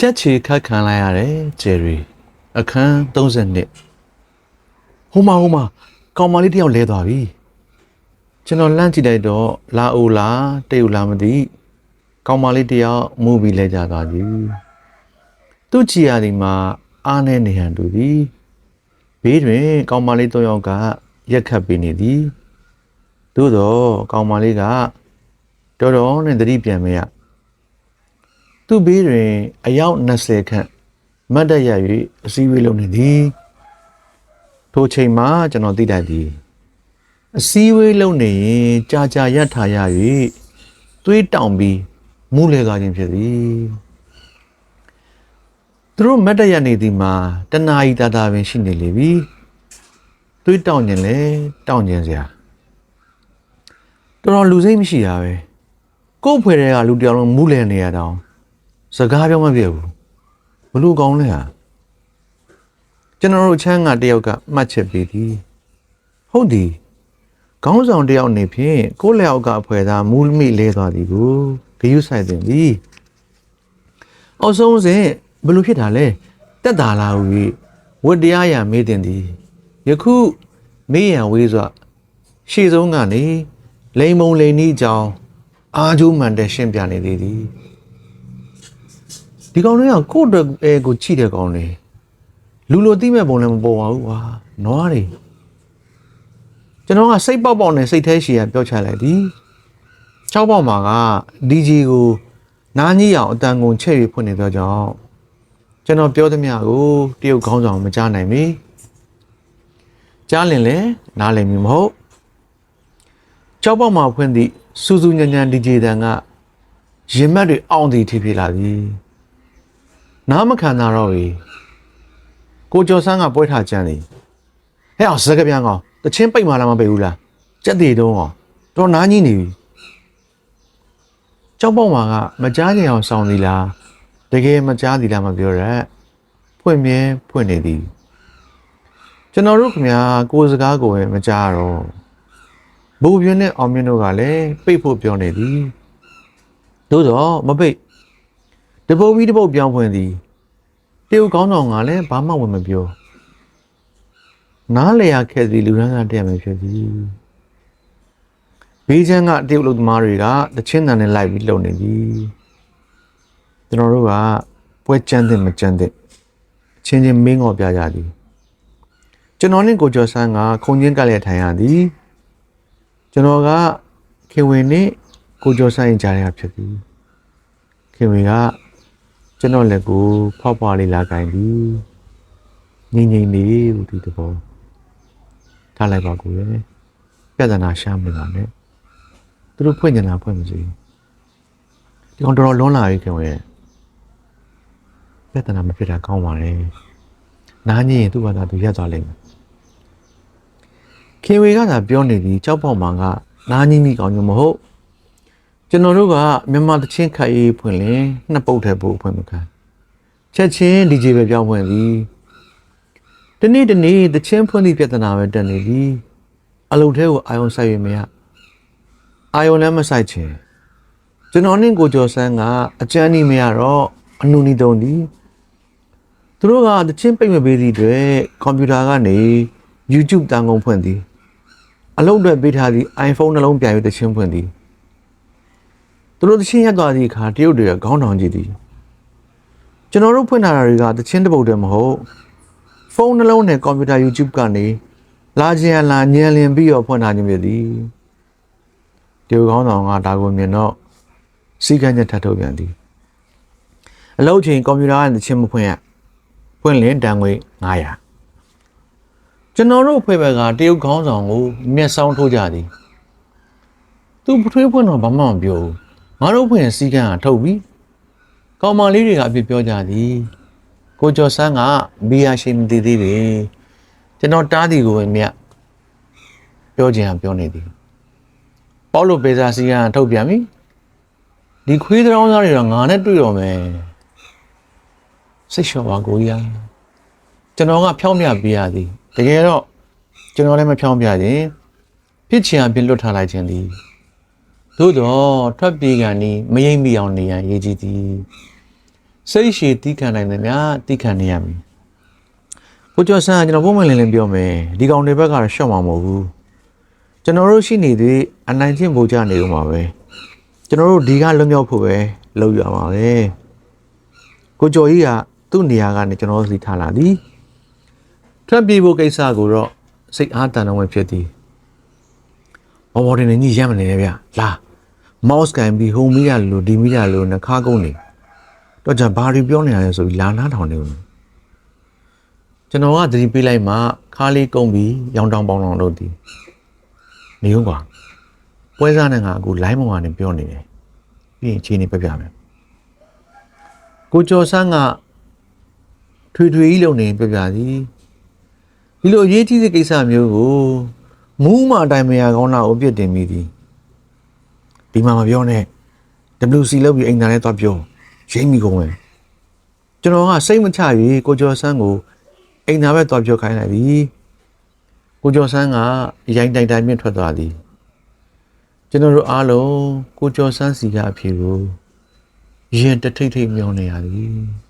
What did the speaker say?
ချက်ချီခတ်ခံလိုက်ရတယ်ဂျယ်ရီအခန်း32ဟိုမှာဟိုမှာကောင်မလေးတစ်ယောက်လဲသွားပြီကျွန်တော်လှမ်းကြည့်လိုက်တော့လာအိုလားတိတ်ဦးလားမသိကောင်မလေးတစ်ယောက်မူပြီးလဲကြသွားပြီသူ့ချီယာဒီမှာအားနေနေဟန်တူသည်ဘေးတွင် ကောင်မလေးတစ်ယောက်ကရက်ခတ်ပေးနေသည်သို့တော့ကောင်မလေးကတော်တော်နဲ့သတိပြန်မရ သူ့ဘေးတွင် အယောက်20ခန့်မတ်တက်ရ၍အစည်းအဝေးလုပ်နေသည်ထိုချိန်မှာကျွန်တော်သိတတ်သည်အစည်းအဝေးလုပ်နေရင်ကြာကြာရပ်ထားရ၍သွေးတောင်ပြီးမူးလဲသွားခြင်းဖြစ်သည်သူတို့မတ်တက်ရနေသည်မှာတနာရီတာတာပင်ရှိနေလေပြီသွေးတောင်ခြင်းလဲတောင်ခြင်းစရာတော်တော်လူစိတ်မရှိတာပဲကို့ဖွယ်တွေကလူတစ်ယောက်လုံးမူးလဲနေရတော့ စကားပြောမပြတ်ဘူးဘလို့ကောင်းလဲဟာကျွန်တော်တို့ချမ်းကတယောက်ကမှတ်ချက်ပေးသည်ဟုတ်သည်ခေါင်းဆောင်တယောက်နေဖြင့်ကိုယ့်လက်အောက်ကအဖွဲသားမူးမိလဲသွားသည်ကိုဂယုဆိုင်တင်သည်အောက်ဆုံးစဉ်ဘလို့ဖြစ်တာလဲတက်တာလားဟူ၍ဝတ်တရားရမေးတင်သည်ယခုမေးရန်ဝေးစွာရှေ့ဆုံးကနေလိန်မုံလိန်ဤအကြောင်းအာကျိုးမှန်တဲ့ရှင်းပြနေသေးသည် ဒီကောင်တွေကကိုယ့်အတွက်အဲကိုချိတဲ့ကောင်တွေလူလိုသိမဲ့ပုံလည်းမပေါ်ပါဘူးကွာနွားတွေကျွန်တော်ကစိတ်ပေါက်ပေါက်နဲ့စိတ်แท้ရှည်ရပြောချလိုက်သည်၆ပေါက်မှာက DJ ကိုနားကြီးအောင်အတန်ကုန်ချက်၍ဖွင့်နေသောကြောင့်ကျွန်တော်ပြောသမျှကိုတရုတ်ခေါင်းဆောင်မကြားနိုင်ပြီကြားလင်လဲနားလည်မီမဟုတ်၆ပေါက်မှာဖွင့်သည့်စူးစူးညံ့ညံ့ DJ တန်ကရင်မက်တွေအောင့်သည်ထိဖြစ်လာသည် နားမခံတာတော့ပြီကိုကျော်ဆန်းကပွဲထားကြမ်းနေဟဲ့အောင်စကားပြန်ကောင်တချင်းပိတ်မှလားမပိတ်ဘူးလားကြက်သေးတုံးအောင်တော်နားကြီးနေပြီကြောက်ပေါက်မှာကမကြားကြအောင်စောင်းသီလားတကယ်မကြားသီလားမပြောရက်ဖွင့်မြဲဖွင့်နေသည်ကျွန်တော်တို့ခင်ဗျာကိုယ်စကားကိုပဲမကြားတော့ဘူပြင်းနဲ့အောင်မြင့်တို့ကလည်းပိတ်ဖို့ပြောနေသည်သို့တော့မပိတ် တပုတ်ပြီးတပုတ်ပြောင်းဖွင့်သည်တရုတ်ကောင်းဆောင်ကလည်းဘာမှဝင်မပြောနားလေရခဲ့သည်လူရန်ကတည်းကမဖြစ်သည်ဘေးချမ်းကတရုတ်လူသမားတွေကတချင်းတန်နဲ့လိုက်ပြီးလုံနေပြီကျွန်တော်တို့ကပွဲကြမ်းတဲ့မကြမ်းတဲ့ချင်းချင်းမင်းငေါ်ပြကြသည်ကျွန်တော်နဲ့ကိုကျော်ဆန်းကခုံချင်းကလည်းထိုင်ရသည်ကျွန်တော်ကခင်ဝင်နဲ့ကိုကျော်ဆန်းရင်ကြားရဖြစ်သည်ခင်ဝင်က ကျွန်တော်လည်းကိုဖောက်ဖွားလေးလာကင်ပြီးငိမ့်ငိမ့်လေးဟူဒီတဘောထားလိုက်ပါကိုရယ်ပြဿနာရှာမနေပါနဲ့သူတို့ဖွင့်ကြလားဖွင့်မစီဒီကောင်တော်တော်လွန်လာပြီခင်ဗျပြဿနာမဖြစ်တာကောင်းပါလေနားညင်သူ့ဘာသာသူရက်သွားလိမ့်မယ်ခင်ဝေကသာပြောနေပြီးကြောက်ပေါက်မှာကနားညင်မိကောင်းညမဟုတ် ကျွန်တော်တို့ကမြန်မာသချင်းခိုက်ရေးဖွင့်လင်နှစ်ပုတ်ထဲပို့ဖွင့်မခံချက်ချင်း DJ ပဲပြောင်းဖွင့်သည်ဒီနေ့ဒီနေ့သချင်းဖွင့်သည့်ပြဿနာပဲတက်နေပြီအလုံးထဲကိုအာယုံဆိုင်ရမရအာယုံလည်းမဆိုင်ချင်ကျွန်တော်နဲ့ကိုကျော်ဆန်းကအကျန်းနီးမရတော့အနုနီတုံးသည်သူတို့ကသချင်းပိတ်မပေးသည့်အတွက်ကွန်ပျူတာကနေ YouTube တန်ကုန်ဖွင့်သည်အလုံးတွေပေးထားသည့် iPhone နှလုံးပြန်ယူသချင်းဖွင့်သည် သူတို့တချင်းရက်သွားသည့်အခါတရုတ်တွေကခေါင်းထောင်ကြည့်သည်ကျွန်တော်တို့ဖွင့်ထားတာတွေကတချင်းတစ်ပုတ်တည်းမဟုတ်ဖုန်းနှလုံးနဲ့ကွန်ပျူတာ YouTube ကနေလာခြင်းလာညံလင်ပြီးတော့ဖွင့်ထားခြင်းဖြစ်သည်တရုတ်ခေါင်းဆောင်ကဒါကိုမြင်တော့စီကံချက်ထပ်ထုတ်ပြန်သည်အလုပ်ချိန်ကွန်ပျူတာနဲ့တချင်းမဖွင့်ရဖွင့်လင်တန်ငွေ900ကျွန်တော်တို့ဖွဲ့ဘက်ကတရုတ်ခေါင်းဆောင်ကိုမျက်စောင်းထိုးကြသည်သူပထွေးဖွင့်တော့ဘာမှမပြောဘူး ငါတို့ဖွင့်ရင်စီကံကထုတ်ပြီကောင်မလေးတွေကအပြစ်ပြောကြသည်ကိုကျော်ဆန်းကဘီယာရှိမသိသေးတယ်ကျွန်တော်တားသည်ကိုပဲမြတ်ပြောချင်အောင်ပြောနေသည်ပေါလို့ပေစာစီကံကထုတ်ပြန်ပြီဒီခွေးတောင်းသားတွေတော့ငါနဲ့တွေ့တော့မယ်စိတ်လျှော့ပါကိုကြီးကျွန်တော်ကဖြောင်းပြပေးရသည်တကယ်တော့ကျွန်တော်လည်းမဖြောင်းပြခြင်းဖြစ်ချင်အပြစ်လွတ်ထားလိုက်ခြင်းသည် သို့တော့ထွက်ပြေးကန်ဤမယိမ့်မိအောင်နေရန်ရည်ကြည်သည်စိတ်ရှည်တီးခံနိုင်တယ်များတီးခံနေရမည်ကိုကျော်ဆန်းကကျွန်တော်ပုံမှန်လင်းလင်းပြောမယ်ဒီကောင်တွေဘက်ကတော့ရှော့မှာမဟုတ်ဘူးကျွန်တော်တို့ရှိနေသေးအနိုင်ကျင့်ဖို့ကြနေဦးမှာပဲကျွန်တော်တို့ဒီကလွတ်မြောက်ဖို့ပဲလုပ်ရမှာပဲကိုကျော်ကြီးကသူ့နေရာကနေကျွန်တော်တို့စီထားလာသည်ထွက်ပြေးဖို့ကိစ္စကိုတော့စိတ်အားတန်တော့ဝင်ဖြစ်သည်ဘော်ဘော်တင်နေကြီးရမ်းမနေနဲ့ဗျလာ မော့စ်ကန်ပြီးဟိုမီးရလို့ဒီမီးရလို့နှခါကုန်းနေတော့じゃဘာတွေပြောနေရလဲဆိုပြီးလာနားထောင်နေဦးကျွန်တော်ကသတိပေးလိုက်မှခါလေးကုန်းပြီးရောင်တောင်ပေါင်တောင်လို့ဒီနေဦးကွာပွဲစားနဲ့ငါအခု line ပေါ်ကနေပြောနေတယ်ပြီးရင်အချိန်နေပြပြမယ်ကိုကျော်ဆန်းကထွေထွေကြီးလုံနေပြပြသည်ဒီလိုအရေးကြီးတဲ့ကိစ္စမျိုးကိုမူးမအတိုင်းမရကောင်းတာကိုပြစ်တင်မိသည် ဒီမှာမပြောနဲ့ WC လောက်ပြီးအိမ်သားနဲ့သွားပြောရိမ့်မိကုန်ပဲကျွန်တော်ကစိတ်မချ၍ကိုကျော်ဆန်းကိုအိမ်သားပဲတွားပြောခိုင်းလိုက်ပြီကိုကျော်ဆန်းကရိုင်းတိုင်တိုင်မြင့်ထွက်သွားသည်ကျွန်တော်တို့အားလုံးကိုကျော်ဆန်းစီကအဖြေကိုရင်တထိတ်ထိတ်မျောနေရသည်